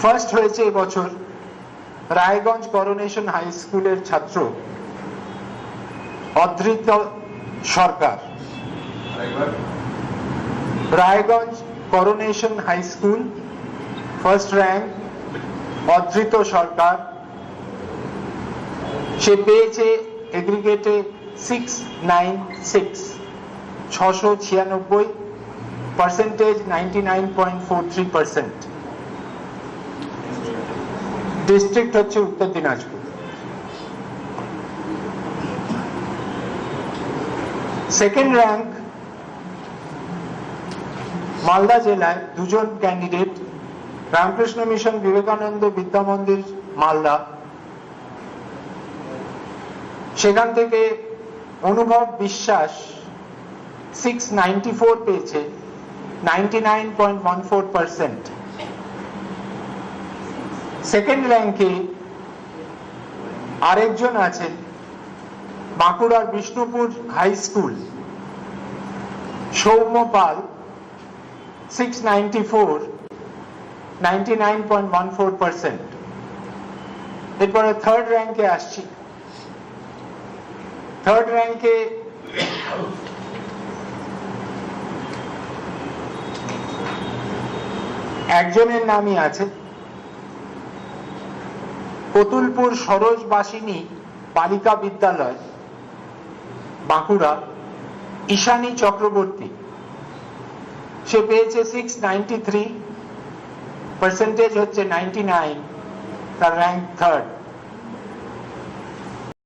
First হয়েছে এবছর Raiganj Coronation High স্কুলের ছাত্র Adhrito Sarkar. Raiganj Coronation High School first rank Adhrito Sarkar. সে পেয়েছে এগ্রিগেটে সিক্স নাইন সিক্স ছশো ছিয়ানব্বই percentage ninety nine point four three percent district হচ্ছে উত্তর দিনাজপুর। সেকেন্ড র্যাঙ্ক মালদা জেলায় দুজন ক্যান্ডিডেট রামকৃষ্ণ মিশন, বিবেকানন্দ বিদ্যা মন্দির, মালদা। সেখান থেকে Anubhab Biswas six ninety four পেয়েছে ninety nine point one four percent second র্যাঙ্কে আরেকজন আছেন বাঁকুড়ার Bishnupur High School, Soumya Pal six ninety four ninety nine point এরপরে থার্ড র্যাঙ্কে আসছি। থার্ড র্যাঙ্কে একজনের নামই আছে কতুলপুর সরোজবাসিনী বালিকা বিদ্যালয়, বাঁকুড়া, ঈশানী চক্রবর্তী। সে পেয়েছে সিক্স নাইনটি থ্রি পার্সেন্টেজ হচ্ছে নাইনটি নাইন তার র্যাঙ্ক থার্ড